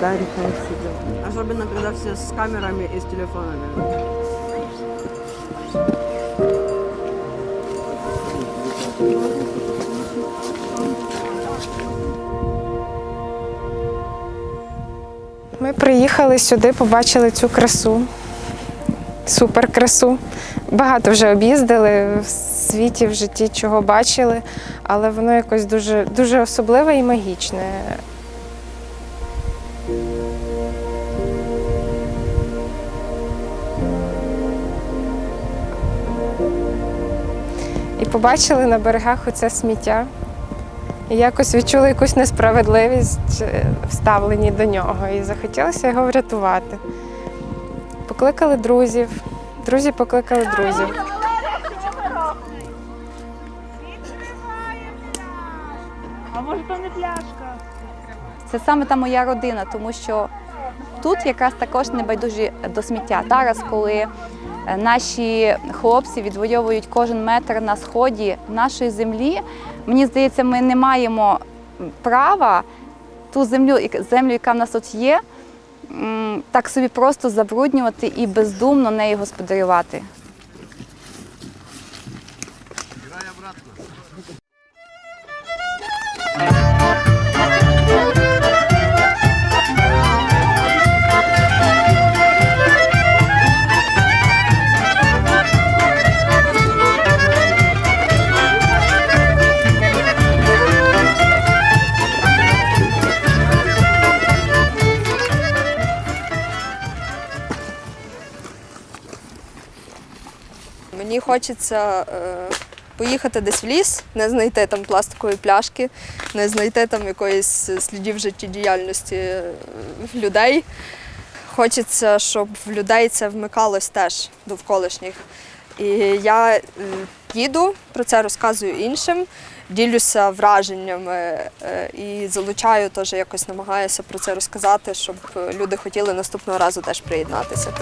да, решает все дела. Особенно, когда все с камерами и с телефонами. Ми приїхали сюди, побачили цю красу, супер красу. Багато вже об'їздили в світі, в житті, чого бачили, але воно якось дуже, дуже особливе і магічне. Побачили на берегах оце сміття. І якось відчули якусь несправедливість е, в ставленні до нього і захотілося його врятувати. Покликали друзів, друзі покликали друзів. Відкрива не пляшка. Це саме та моя родина, тому що тут якраз також небайдужі до сміття. Зараз, коли наші хлопці відвоюють кожен метр на сході нашої землі, мені здається, ми не маємо права ту землю, землю, яка в нас тут є, так собі просто забруднювати і бездумно нею господарювати. Хочеться е, поїхати десь в ліс, не знайти там пластикової пляшки, не знайти там якоїсь слідів життєдіяльності е, людей. Хочеться, щоб в людей це вмикалось теж довколишніх. І я е, їду, про це розказую іншим, ділюся враженнями і залучаю теж якось намагаюся про це розказати, щоб люди хотіли наступного разу теж приєднатися.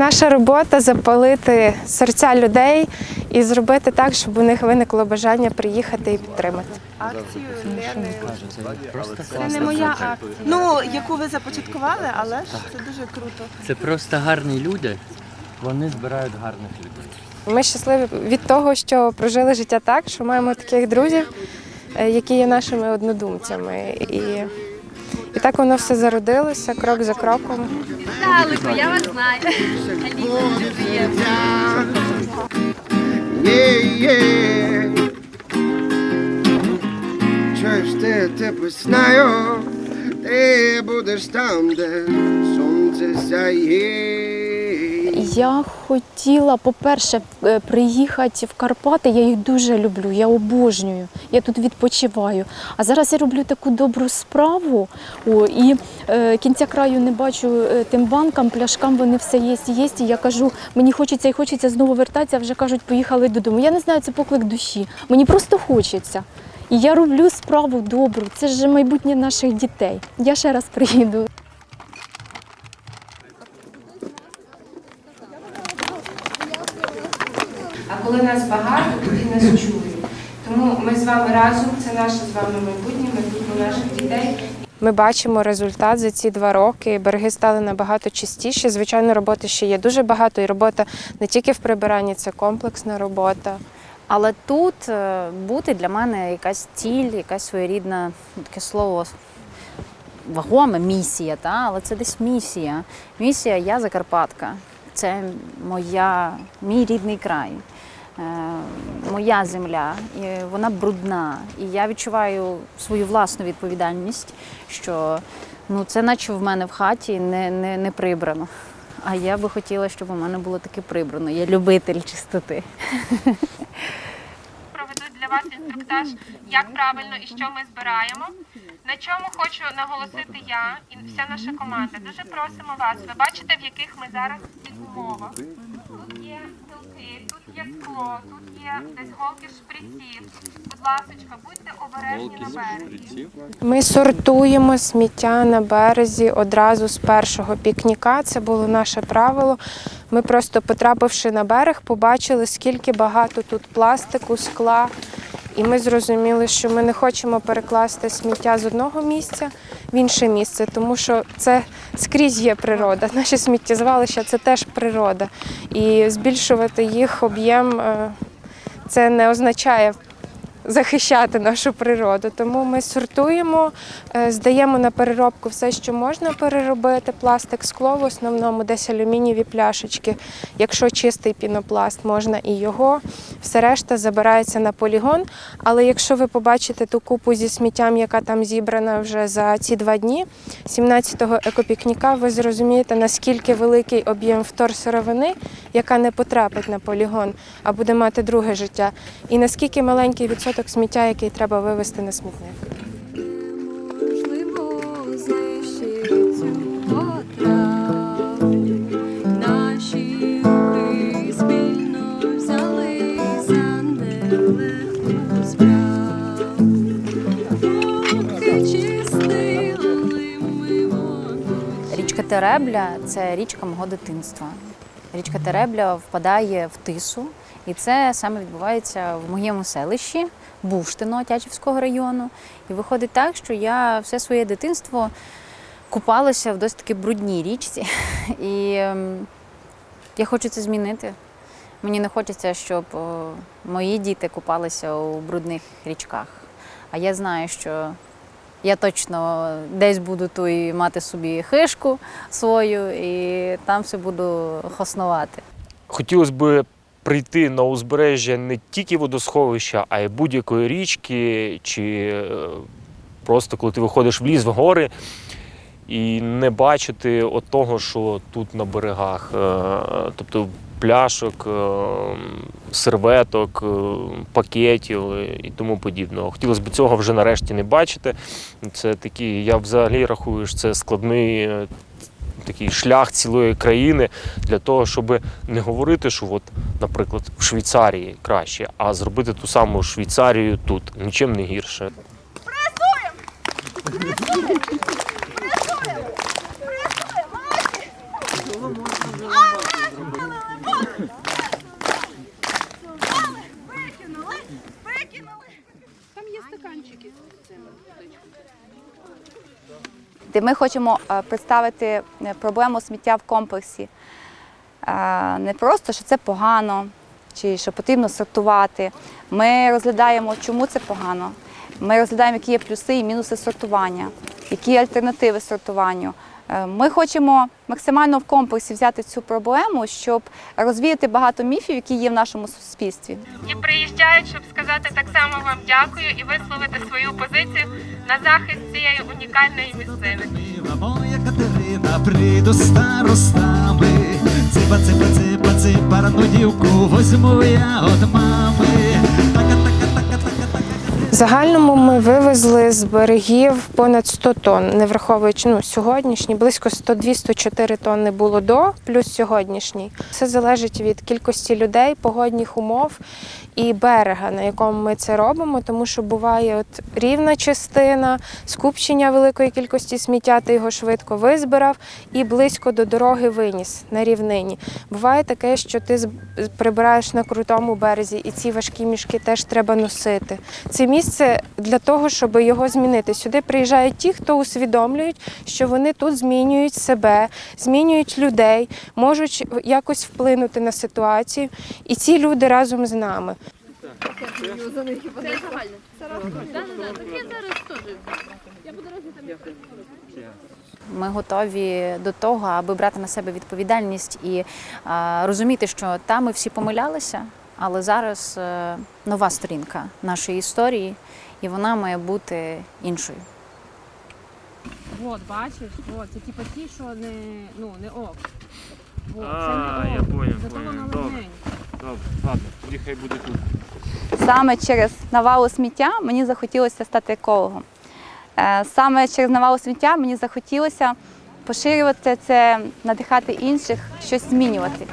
Наша робота запалити серця людей і зробити так, щоб у них виникло бажання приїхати і підтримати. Акцію Це не моя акція. Ну, яку ви започаткували, але ж це дуже круто. Це просто гарні люди. Вони збирають гарних людей. Ми щасливі від того, що прожили життя так, що маємо таких друзів, е, які є нашими однодумцями. І, і так воно все зародилося крок за кроком. Далеко, я вас знаю. Чуєш ти, ти піснею, ти будеш там, де сонце сяє. Я хотіла, по-перше, е, приїхати в Карпати. Я їх дуже люблю, я обожнюю. Я тут відпочиваю. А зараз я роблю таку добру справу. О, і е, кінця краю не бачу е, тим банкам, пляшкам, вони все є, є. І я кажу, мені хочеться і хочеться знову вертатися, а вже кажуть, поїхали додому. Я не знаю, це поклик душі. Мені просто хочеться. І я роблю справу добру. Це ж майбутнє наших дітей. Я ще раз приїду. Коли нас багато, тоді нас чують. Тому ми з вами разом, це наше з вами майбутнє, майбутнє наших дітей. Ми бачимо результат за ці два роки. Береги стали набагато чистіші. Звичайно, роботи ще є дуже багато, і робота не тільки в прибиранні, це комплексна робота. Але тут е, бути для мене якась ціль, якась своєрідна таке слово вагоме місія, та? але це десь місія. Місія я Закарпатка. Це моя, мій рідний край, моя земля, і вона брудна. І я відчуваю свою власну відповідальність, що ну, це наче в мене в хаті не, не, не прибрано. А я би хотіла, щоб у мене було таке прибрано. Я любитель чистоти. проведуть для вас інструктаж, як правильно і що ми збираємо. На чому хочу наголосити я і вся наша команда. Дуже просимо вас. Ви бачите, в яких ми зараз під умовах. Тут є гілки, тут є скло, тут є десь голки шприців. Будь ласочка, будьте обережні на березі. Ми сортуємо сміття на березі одразу з першого пікніка. Це було наше правило. Ми просто потрапивши на берег, побачили, скільки багато тут пластику, скла. І ми зрозуміли, що ми не хочемо перекласти сміття з одного місця в інше місце, тому що це скрізь є природа. Наші сміттєзвалища це теж природа. І збільшувати їх об'єм е, це не означає захищати нашу природу. Тому ми сортуємо, е, здаємо на переробку все, що можна переробити. Пластик, скло в основному, десь алюмінієві пляшечки. Якщо чистий пінопласт, можна і його. Все решта забирається на полігон. Але якщо ви побачите ту купу зі сміттям, яка там зібрана вже за ці два дні, 17-го екопікніка, ви зрозумієте, наскільки великий об'єм вторсировини, яка не потрапить на полігон, а буде мати друге життя, і наскільки маленький відсоток сміття, який треба вивезти на смітник. Річка Теребля це річка мого дитинства. Річка Теребля впадає в тису, і це саме відбувається в моєму селищі Буштино Тячівського району. І виходить так, що я все своє дитинство купалася в досить таки брудній річці. І ем, я хочу це змінити. Мені не хочеться, щоб мої діти купалися у брудних річках. А я знаю, що я точно десь буду ту і мати собі хишку свою, і там все буду хоснувати. Хотілося б прийти на узбережжя не тільки водосховища, а й будь-якої річки, чи е, просто коли ти виходиш в ліс, в гори, і не бачити от того, що тут на берегах. Е, Тобто пляшок, е, серветок, пакетів і тому подібного. Хотілося б цього вже нарешті не бачити. Це такий, я взагалі рахую, що це складний такий шлях цілої країни для того, щоб не говорити, що, от, наприклад, в Швейцарії краще, а зробити ту саму Швейцарію тут нічим не гірше. Де ми хочемо е, представити е, проблему сміття в комплексі. Е, Не просто, що це погано, чи що потрібно сортувати. Ми розглядаємо, чому це погано. Ми розглядаємо, які є плюси і мінуси сортування, які є альтернативи сортуванню. Е, Ми хочемо максимально в комплексі взяти цю проблему, щоб розвіяти багато міфів, які є в нашому суспільстві. І приїжджають, щоб сказати так само вам дякую і висловити свою позицію на захист цієї унікальної місцини. Моя Катерина, прийду старостами. Ципа, ципа, ципа, ципа, рану дівку возьму я от мами. Така. В загальному ми вивезли з берегів понад 100 тонн, не враховуючи ну, сьогоднішній, близько 102-104 тонни було до, плюс сьогоднішній. Все залежить від кількості людей, погодних умов і берега, на якому ми це робимо, тому що буває от рівна частина, скупчення великої кількості сміття, ти його швидко визбирав і близько до дороги виніс на рівнині. Буває таке, що ти прибираєш на крутому березі, і ці важкі мішки теж треба носити. Це місце для того, щоб його змінити. Сюди приїжджають ті, хто усвідомлюють, що вони тут змінюють себе, змінюють людей, можуть якось вплинути на ситуацію. І ці люди разом з нами. Ми готові до того, аби брати на себе відповідальність і а, розуміти, що там ми всі помилялися, але зараз е, нова сторінка нашої історії, і вона має бути іншою. От, бачиш, от, це типа ті, що не, ну, не ок. От, А, це не я ок. поняв, Зато поняв. вона Добре. легенька. Добре, ладно, тоді хай буде тут. Саме через навалу сміття мені захотілося стати екологом. Е, Саме через навалу сміття мені захотілося поширювати це, надихати інших, щось змінювати.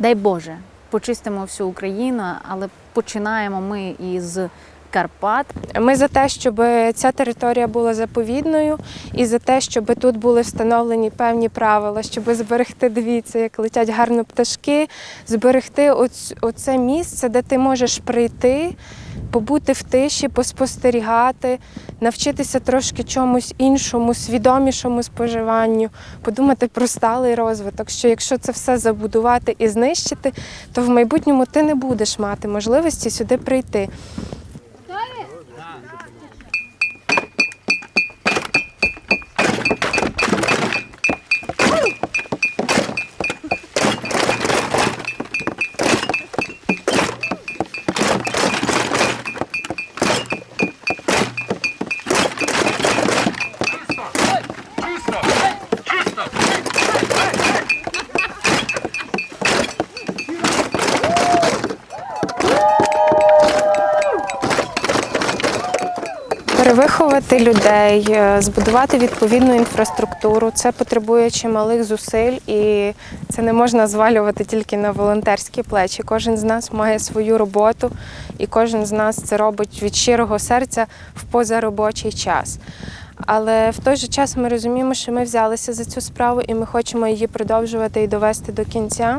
Дай Боже, почистимо всю Україну, але починаємо ми із Карпат. Ми за те, щоб ця територія була заповідною, і за те, щоб тут були встановлені певні правила, щоб зберегти, дивіться, як летять гарно пташки, зберегти оце місце, де ти можеш прийти, побути в тиші, поспостерігати, навчитися трошки чомусь іншому, свідомішому споживанню, подумати про сталий розвиток. Що якщо це все забудувати і знищити, то в майбутньому ти не будеш мати можливості сюди прийти. Thank you. Перевиховати людей, е, збудувати відповідну інфраструктуру. Це потребує чималих зусиль, і це не можна звалювати тільки на волонтерські плечі. Кожен з нас має свою роботу, і кожен з нас це робить від щирого серця в позаробочий час. Але в той же час ми розуміємо, що ми взялися за цю справу і ми хочемо її продовжувати і довести до кінця.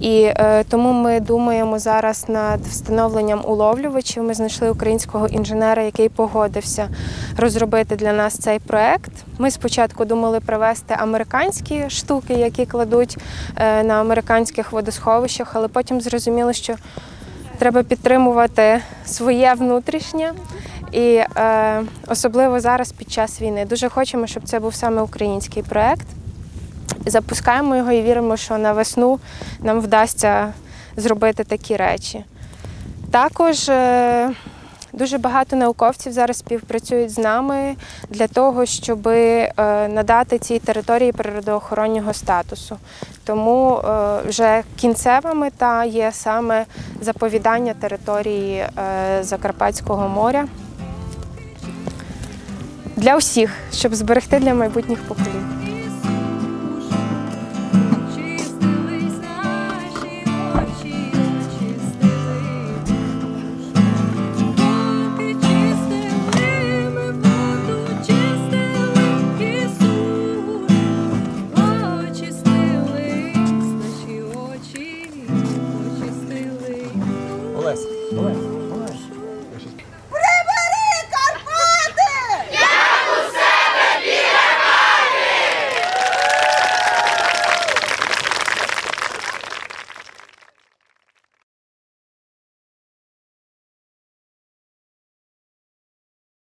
І е, тому ми думаємо зараз над встановленням уловлювачів. Ми знайшли українського інженера, який погодився розробити для нас цей проект. Ми спочатку думали привезти американські штуки, які кладуть е, на американських водосховищах, але потім зрозуміли, що треба підтримувати своє внутрішнє. І е, особливо зараз під час війни дуже хочемо, щоб це був саме український проект. Запускаємо його і віримо, що на весну нам вдасться зробити такі речі. Також е, дуже багато науковців зараз співпрацюють з нами для того, щоб е, надати цій території природоохоронного статусу. Тому е, вже кінцева мета є саме заповідання території Закарпатського моря для всіх, щоб зберегти для майбутніх поколінь.